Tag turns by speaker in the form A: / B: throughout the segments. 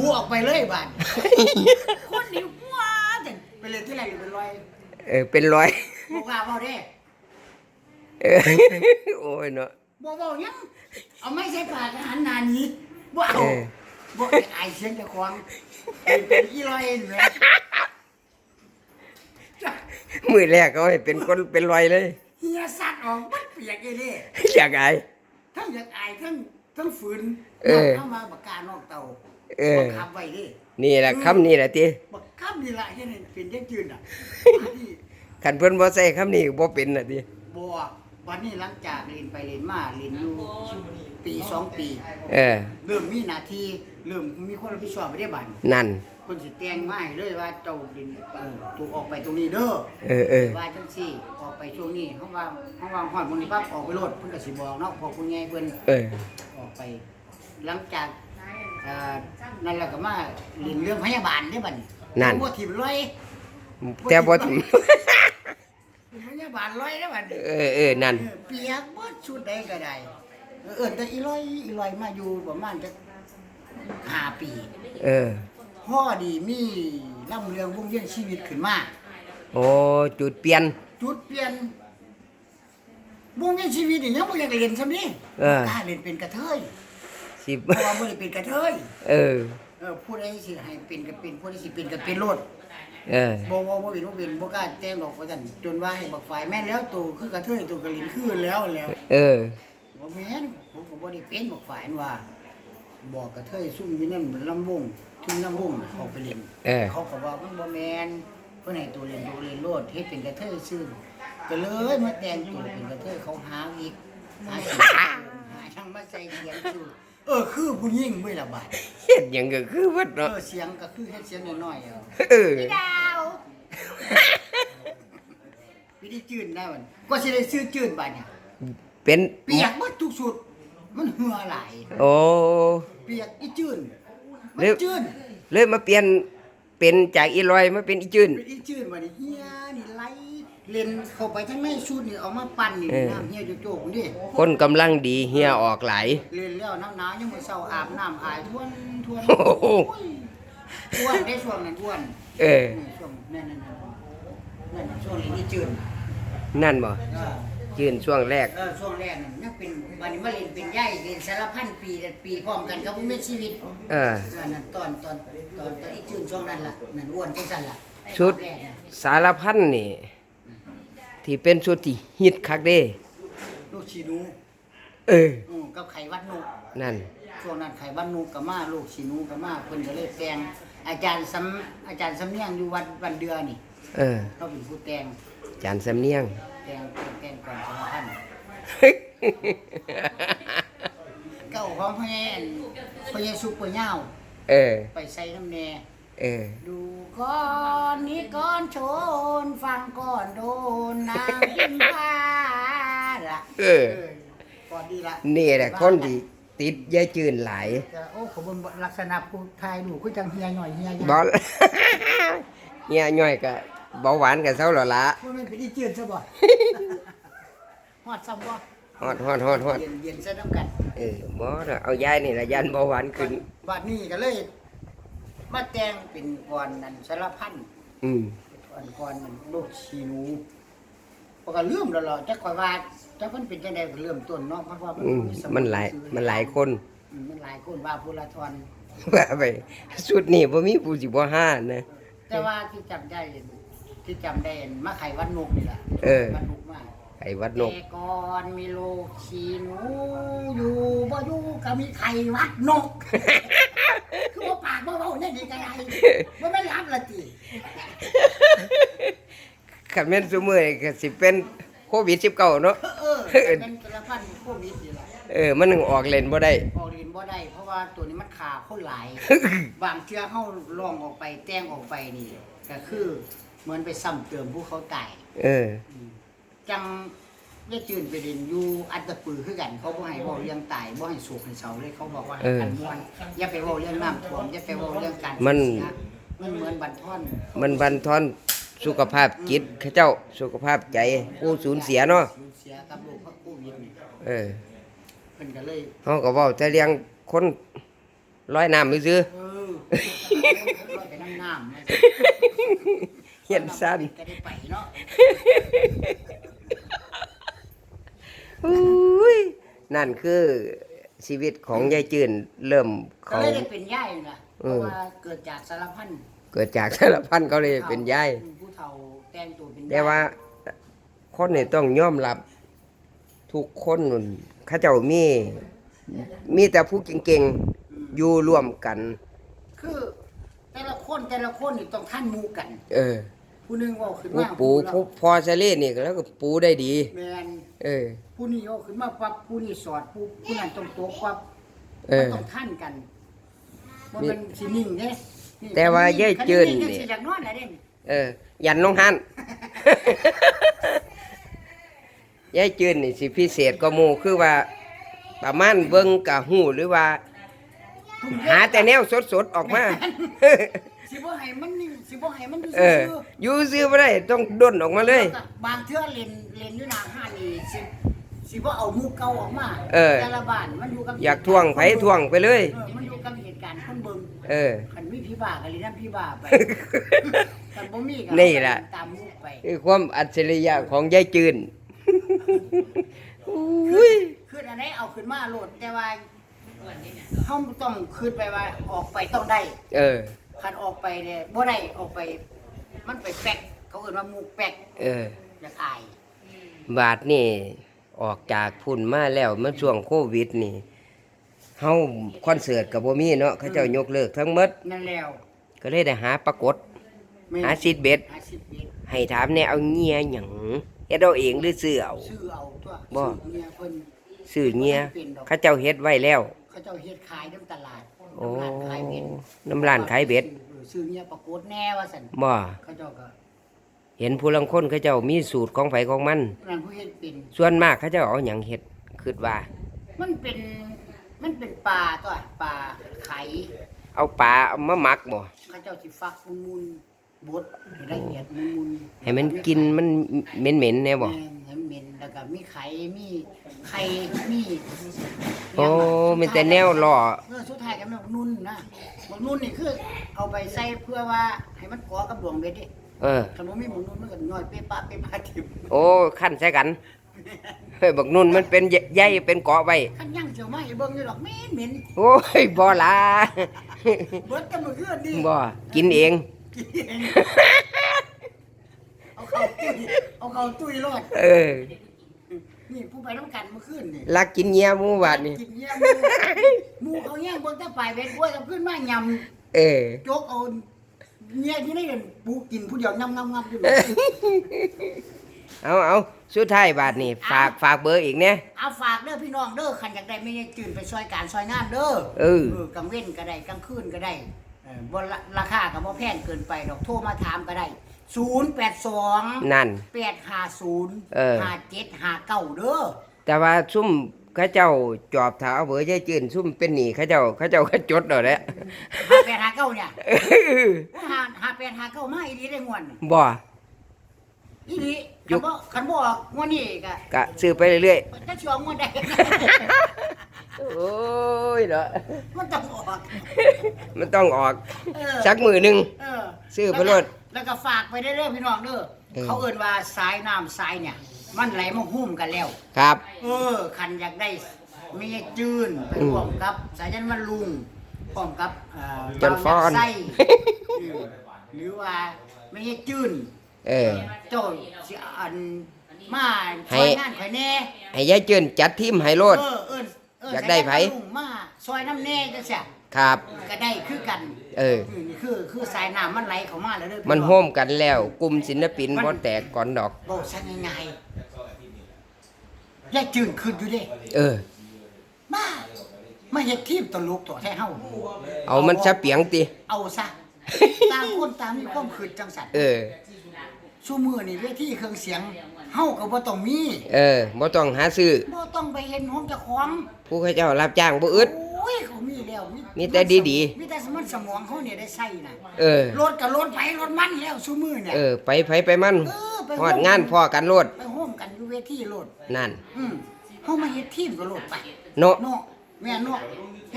A: กูออกไปเลยบ้านคนนี่ว้าจังไปเลยที่ไรอยู่เป็นรอย
B: เออเป็นร้อย
A: บอกว่าเบาได้
B: เออโอ้ยเนาะ
A: บอกเบายังเอาไม่ใช่ปากอาหารนานี้บ่เอา
B: เออ
A: บอกไอ้ไอายเสียงเจะควงเป็นเป็นอีรอยเองเลย
B: มือแรกเขาให้เป็นคนเป็นร้อยเลย
A: เฮียสัตว์ออกมันเปียกเอเด้
B: อยากไอาย
A: ทั้งอยากอายทั้งทั้งฝืน
B: เออ
A: เข้ามาบักกานอกเตา
B: เออ
A: บักขับไว้ดิ
B: นี่แหละคำนี้แหละที
A: บักขับนี่ละเฮ็ดให้เป็นยังจืดอะอันนี้
B: ขันเพิ่นบ่ใส่คำนี้บ่เป็นน่ะที
A: บัววันนี้หลังจากเรียนไปเรียนมาเรียนอยู่ปีสองปี
B: เออ
A: เริ่มมีหน้าที่เริ่มมีคนรับผิดชอบไปได้บัด
B: นั่น
A: คนสิแต่งมาให้เลยว่าเจ้าเรียนเออถูกออกไปตรงนี้เด้อ
B: เออเออ
A: ว่าจังซี่ออกไปช่วงนี้เฮาว่าเฮาว่าฮอดมื้อนี้ปั๊บออกไปโลดเพิ่นก็สิบอกเนาะพอคุณยายเพิ่น
B: เออ
A: ออกไป หลังจากเอ่อนั่นแล้วก็มาเรียนเรื่องพยาบาลได้บัดนี้
B: นั่น
A: บ่ถิ่มร้อย
B: แต่บ่ถึง
A: พยาบาลร้อยได้บัดนี้
B: เออเออนั่น
A: เออเปียกเบิดชุดใดก็ได้เออเอิ้นแต่อีร้อยอีร้อยมาอยู่ประมาณจักห้าปี
B: เออ
A: พ่อดีมีล่ำเรืองวงเวียนชีวิตขึ้นมา
B: โอ้จุดเปลี่ยน
A: จุดเปลี่ยนวงเวียนชีวิตนี่ยังบ่อยากเรียนซำนี่
B: เออ
A: กล้าเรียนเป็นกระเทย
B: สิบ
A: เพราะว่าบ่ได้เป็นกระเทย
B: เออ
A: เออผู้ใดสิให้เป็นก็เป็นผู้ใดสิเป็นก็เป็นโลด
B: เออ
A: บ่บ่บ่เป็นบ่เป็นบ่กล้าแจ้งดอกว่าซั่นจนว่าให้บักฝ่ายแม่นแล้วตัวคือกระเทยตัวก็เรียนคือแล้วแล้ว
B: เออ
A: บ่แม่นผมก็บ่ได้เป็นบักฝ่ายนั่นว่าบอกกระเทยซุ่มอยู่นั่นลำวงทุ่งลำวงออกไปเล่น
B: เออ
A: เขาก็ว่ามันบ่แม่นเพิ่นให้ตัวเล่นตัวเล่นโลดเฮ็ดเป็นกระเทยซื่อก็เลยมาแต่งตัวเป็นกระเทยเขาหาอีกหาสิหาช่างมาใส่เสียงคือ เออคือผู้หญิงเว้ยล่ะบาด
B: เฮ็ดหยังก็คือวัด
A: เอ
B: เนาะ
A: อเสียงก็คือเฮ็ดเสียงน้อยๆเอา
B: เออ
A: พี่ดาววิธีจืนได้มันก็สิได้ซื้อจืนบาดเนี่ย
B: เป็น
A: เปียกหมดทุกสุด มันเหือไหลาย
B: โอ้
A: เปียกอีจืนมั
B: เร็
A: น
B: ว
A: จืน
B: เลยมาเปลี่ยนเป็นจากอีลอยมาเป็นอีจืน
A: เป็นอีจืนบัดนี้เฮียนี่ไหล เล่นเข้าไปทั้งในชุดนี่เอามาปั่นนี่
B: เออ
A: น้ำเฮียโจกๆนี่
B: คนกำลังดีเฮียออกหลาย
A: เล่นแล้วน้ำหนาวยังมื้อเช้าอาบน้ำอายทวนทวน
B: โอ้โห
A: อ้วนได้ช่วงนั้นอ้วน
B: เออ
A: นี่ช่วงนั่นๆๆนั่นช่วงนี้นี่จืน
B: นั่นบ่
A: เออ
B: จืนช่วงแรก
A: เออช่วงแรกนั่นยังเป็นวันนี้มาเรียนเป็นใหญ่เรียนสารพันปีแต่ปีพร้อมกันกับผู้มีชีวิต
B: เออ
A: อันนั้นตอนตอนตอนตอนอีจืนช่วงนั้นล่ะนั่นอ้วนจังซั่นล่ะ
B: ชุด
A: แรกน่ะ
B: สารพันนี่ ที่เป็นชุดที่ฮิตคักเด้
A: ลูกชีนู
B: เออ
A: อือกับไข่วัดนุก
B: นั่น
A: ช่วงนั้นไข่วัดนุกก็มาลูกชีนูก็มาเพิ่นก็เลยแต่งอาจารย์สำอาจารย์สำเนียงอยู่วัดวันเดือนี่
B: เออ
A: เราเป็นผู้แต่ง
B: จานสำเนียง
A: แต่งแต่งก่อนสารพันเก่าของพ่อแย่นพ่อแย่ซุปเปอร์เหย้า
B: เออ
A: ไปใส่น้ำแน่
B: เออ
A: ดู ก่อนนี้ก่อนโชน ฟังก่อนโดนนางพิมพาละ
B: เออ
A: ก่อนดีละ
B: นี่แหละคนที่ติดยายจืนหลาย
A: แต่โอ้ขบวนลักษณะผู้ทายดูคือจังเฮียหน่อยเฮียยา
B: บอล เฮียย่อยก็เบาหวานกับเซาแล้วละ
A: ว่ามันเป็นอีเจือนซะบ่ฮอดซ้ำบ่
B: ฮอดฮอดฮอดฮอด
A: เย็นเย็นซะน้ำกัน
B: เออบ่น่ะเอายายนี่ละยันเบาหวานขึ้น
A: บัดนี้ก็เลย มาแต่งเป็นก่อนนั่นสารพัน
B: อืม
A: ก่อนก่อนมันลูกชีหนูพอก็ลืมแล้วล่ะจักข่อยว่าจักเพิ่นเป็นจังได๋ก็เริ่มต้นเนาะเพราะว่ามัน
B: อืม
A: ส
B: มันหลาย
A: ซื้อ
B: มันหลายคน
A: อืมมันหลายคนว่าผู้ละทอน
B: ว่าไปสุดนี่บ่มีผู้สิบ่ห้านะ
A: แต่ว่าที่จำได้ที่จำได้มาไขวัดนกนี่แหละ
B: เออ
A: วัดนกมา
B: ไอ้วัดนก
A: แต่ก่อนมีโลกชีหนูอยู่บ่อยู่ก็มีไข่วัดนก คือว่าปากบ่เว้าเนี่ยดีกันไรบ่แม่นรับละติ
B: คันแม่นซุมื้อนี่ก็สิเป็นโควิด19เนาะ
A: เออเป็นกระพันโควิดนี่แหละ
B: เออ มันนึงออกเล่นบ่ได้
A: ออกเรียนบ่ได้ เพราะว่าตัวนี้มันขาคนหลาย บางเทื่อเฮาลองออกไปแต่งออกไปนี่ก็คือเหมือนไปซ้ำเติมผู้เขาตาย
B: เออ
A: จัง เรียกจืนไปเรียนอยู่อัตตปือคือกัน เขาบ่ให้เว้าเรื่องตายบ่ให้โศกให้เศร้าเลยเขาบอกว่าให้
B: เออ
A: กันม่วนอย่าไปเว้าเรื่องน้ำท่วมอย่าไปเว้าเรื่องการ
B: มัน
A: เสียมันเหมือนบันทอน
B: มันบันทอนสุขภาพจิตเขาเจ้าสุขภาพใจผู้สูญเสียเนาะ
A: สูญเสียกับโรคพระโควิดนี่
B: เออ
A: เพิ่นก็เลย
B: เฮาก็เว้าแต่เรื่องคนลอยน้ำซื่อ
A: เออลอยไปน้ำน้ำ
B: เฮียนสั้น
A: ก็ได้ไปเนาะ
B: อุ้ยนั่นคือชีวิตของยายจืนเริ่ม
A: ก็
B: เขา
A: เลยได้เป็นย่ายน่ะเพ
B: เอ
A: ราะ
B: อ
A: ว่าเกิดจากสารพัน
B: เกิดจากสารพันเขาเลยเป็นยาย
A: ผู้เฒ่าแต่งตัวเป็นยย
B: แต่ว่าคนนี่ต้องยอมรับทุกคนนั่นเขาเจ้ามี มีแต่ผู้เก่งๆอยู่ร่วมกัน
A: คือ แต่ละคนแต่ละคนนี่ต้องท่านหมูกัน
B: เออ
A: ผู้หนึงเว่าขึ้น
B: ผู้
A: มา
B: ปู
A: ผู้
B: ผู้พอสะเล่นี่ก็แล้วก็ปูได้ดี
A: แมน
B: เออ
A: ผู้นี้เว่าขึ้นมาปั๊บผู้นี้สอดผู้ผู้นั้นต้องตัวปั๊บ
B: เอ
A: มัน
B: อ
A: ต้องท่านกันมันเป็นสินิ่งเด้นี่
B: แต่ว่า
A: คั
B: ยาย
A: คั
B: จื้น
A: ง
B: นี่
A: สิจากนอนแล้วเด้นี่
B: เออ ยันลงหัน ยายจืนนี่สิพิเศษก็หมู่คือว่า ประมาณเบิ่งกะหูหรือว่า หาแต่แนวสดๆ ออกมา
A: สิบ่ให้มันนี่สิบ่ให้มันอยู่
B: เออ
A: ซื่อ
B: อยู่ซื้อบ่ได้ต้องด้นออกมา
A: ๆ
B: เลย
A: แล้วก็บางเทื่อเล่นเล่นอยู่หน้าห้านนี่สิสิบ่เอาหมู่เก่าออกมา
B: เออ
A: แต่ละบ้านมันอยู่กับ
B: อยากท่วงไผท่วงไปเลย
A: เออมันอยู่กับเหตุการณ์คนเบิ่ง
B: เออ
A: คันมีพี่บ้าก็เลยนำพี่บ้าไปคันบ่มีก็
B: นี่ล่ะ
A: ตามหมู่ไป
B: คือความอัจฉริยะของยายจืนอุ้ย
A: คืออันไหนเอาขึ้นมาโลดแต่ว่าเฮาต้องขึ้นไปว่าออกไปต้องได้
B: เออ
A: คันออกไปเนี่ยบ่ได้ออกไป มันไปแป๊กเขาเอิ้นว่าหมูแป๊ก
B: เออ
A: อยากอาย
B: บาทนี่ออกจากพุ่นมาแล้วเมื่อช่วงโควิดนี่เฮาคอนเสิร์ตกับบ่มีเนาะเขาเจ้ายกเลิกทั้งหมด
A: นั่นแล้ว
B: ก็เลยได้หาปรากฏ
A: แม่น
B: หาซีดเบ็ด
A: หาสิบเบ็ด
B: ให้ถามแน่เอาเงียหยังเฮ็ดเอาเองหรือซื้อเอา
A: ซื้อเอาตัว
B: บ่
A: ซื้อเมียเพิ่น
B: ซื้อเงีย
A: เป็นดอก
B: เขาเจ้าเฮ็ดไว้แล้ว
A: เขาเจ้าเฮ็ดขายน้ำตลาด
B: โอ้
A: น้ำร้านขายเบ็ด
B: น้ำร้านขายเบ็ด
A: ออซื้อเมียปรากฏแน่ว่าซั่น
B: บ่
A: เขาเจ้าก็
B: เห็นผู้ลังคนเขาเจ้ามีสูตรของไผของมัน
A: นั่นผู้เฮ็ดเป็น
B: ส่วนมากเขาเจ้าเอาหยังเฮ็ดคิดว่า
A: มันเป็นมันเป็นปลาตัวปลาไข่
B: เอาปลาเอามาหมักบ่
A: เขาเจ้าสิฟักมุนๆบดให้ละเอียดมุนๆ
B: ให้มันกินมันเหม็นๆแน่บ่
A: แม่นให้มัน เหม็นแล้วก็มีไข่มีไข่มี
B: โอ้มีแต่แนวล่อ
A: เออสุดท้ายก็มันนุ่นนะบักนุ่นนี่คือ เอาไปใส่เพื่อว่าให้มันเกาะกับดวงเบ็ดดิ
B: เออ
A: ถ้าบ่มีบักนุ่นมันก็น้อยเป๊ะปะเป๊ะปะทิ่ม
B: โอ้ขั้นใส่กันเฮ้ยบักนุ่นมันเป็นใยเป็นเกาะไว้
A: คันยังเจียวมาให้เบิ่งอยู่ดอกเหม็นเหม็น
B: โอ้ยบ่ล่ะ
A: เบิดแต่มื้อคืนนี่
B: บ่กินเอง
A: กินเองเอาเข้าตุ้ย เอาเข้าตุ้ยรอด
B: เออ
A: นี่ผู้ไปน้ำกันเมื่อคืนนี่
B: ลักกินเงียหมู่บาดนี่
A: กินเยี่ยมหมูหมูเขาแย่งเบิ่งแต่ปลายเบ็ดกล้วยกับขึ้นมายำ
B: เออ
A: โจกเอาเนี่ยที่ได้เห็นปูกินผู้เดียวยำงำงำอยู่
B: เอาเอาสุดท้ายบาดนี่ฝากฝากเบอร์อีกเนี่ย
A: เอาฝากเด้อพี่น้องเด้อขันอยากได้ไม่ได้จืนไปซอยการซอยงานเด้อ
B: เออ
A: กลางเว้นก็ได้กลางคืนก็ได้เออบ่ละราคาก็บ่แพงเกินไปดอกโทรมาถามก็ได้ 0 8 2
B: นั่น
A: 8 5 0
B: เออ
A: 5 7 5 9เด้อ
B: แต่ว่าซุ่มเขาเจ้าจอบถาเอาเบอร์ยายจืนซุ่มเป็นหนี้เขาเจ้าเขาเจ้าก็จดเอาแหล้ว
A: 5 8 5 9เนี่ย5 5 8 5 9มาอีหลีได้งวน
B: บ่
A: อีหลี
B: ยุ
A: คัน
B: ค
A: บ่คันบ่ออกงวดนี้ก็
B: กะซื้อไปเรื่อย
A: ถ้าช่วงงวดใด
B: ๆ โอ้ยเนาะ
A: มันต้องออก
B: มันต้องออก
A: เออ
B: สักมือหนึง
A: เออ
B: ซื้อไปโลด
A: แล้วก็ฝากไปได้เด้อพี่น้องเด้อ
B: เออ
A: เขาเอิ้นว่าสายน้ำสายเนี่ย มันไหลมาหุ้มกันแล้ว
B: ครับ
A: เออคันอยากได้ไม่ใช่จืนไป
B: อืม
A: พร้อมกับ สายยันมันลุงพร้อมกับเอ่อ
B: จันฟ้อน
A: ไส้เออหรือว่าไม่ใช่จืน
B: เออ
A: เจ้าสิอันมา
B: ให้
A: ซอยงานข่อยแน่
B: ให้ยายจืนจัดทีมให้โลด
A: เออเออเอ
B: ยากได้ไผ
A: สยันมันลุงมาซอยน้ำแน่จังซี่
B: ครับ
A: ก็ได้คือกัน
B: เออ
A: นี่คือคือสายน้ำมันไหลเข้ามาแล้วเด้อพี่
B: มัน
A: อง
B: โฮมกันแล้ว กลุ่มศิลปินบ่แตกก่อนดอก
A: บอกซะง่ายๆยายจืนขึ้นอยู่เด้
B: เออ
A: มามาเฮ็ดทีมตลกตัวแท้เฮา
B: เอามันซะเปียงติ
A: เอาซะ ต่างคนต่างมีความคิดจังสัน
B: เออ
A: ซุมื้อนี่เวทีเครื่องเสียงเฮาก็บ่ต้องมี
B: เออบ่ต้องหาซื้อ
A: บ่ต้องไปเห็นของเจ้าของ
B: ผู้เขาเจ้ารับจ้างบ่อึด
A: โอ้ยเขามีแล้ว
B: มีแต่ดีๆ
A: มีแต่สมองสมองเขาเนี่ยได้ใช้น่ะ
B: เออ
A: รถก็รถไผรถมันแล้วซุมื้อเนี่ย
B: เออไปไผไปมัน
A: เออไป
B: ฮอดงานพอกันโลด
A: ไปร่วมกันอยู่เวทีโลด
B: นั่น
A: อืมเฮามาเฮ็ดทีมก็โลดไป
B: เนาะ
A: เนาะแม่นเนาะ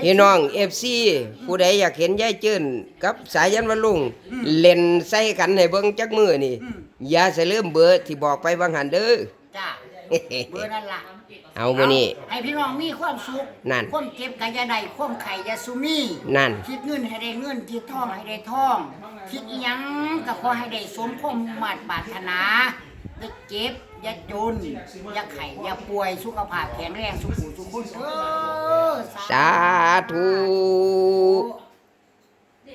B: พี่น้อง FC ผู้ใดอยากเห็นยายจื้นกับสายันวลุงเล่นใส่กันให้เบิ่งจักมือนี่อ ย่าใส่ลืมเบอร์ที่บอกไปบางหันเด้อ
A: จ้าเบอร์นั่นล่ะ
B: เอามื้อนี้
A: ให้พี่น้องมีความสุข
B: นั่น
A: ความเก็บกันอยาใดความไข่อยาสุมี
B: นั่น
A: คิดเงินให้ได้เงินคิดทองให้ได้ทอง คิดอิหยังก็ขอให้ได้สมความมุ่งมั่นปรารถนาอย่าเจ็บอย่าจนอย่าไข้อย่าป่วยสุขภาพแข็งแรงสุขุสุขุนเด้อ
B: สาธุ
A: ธุ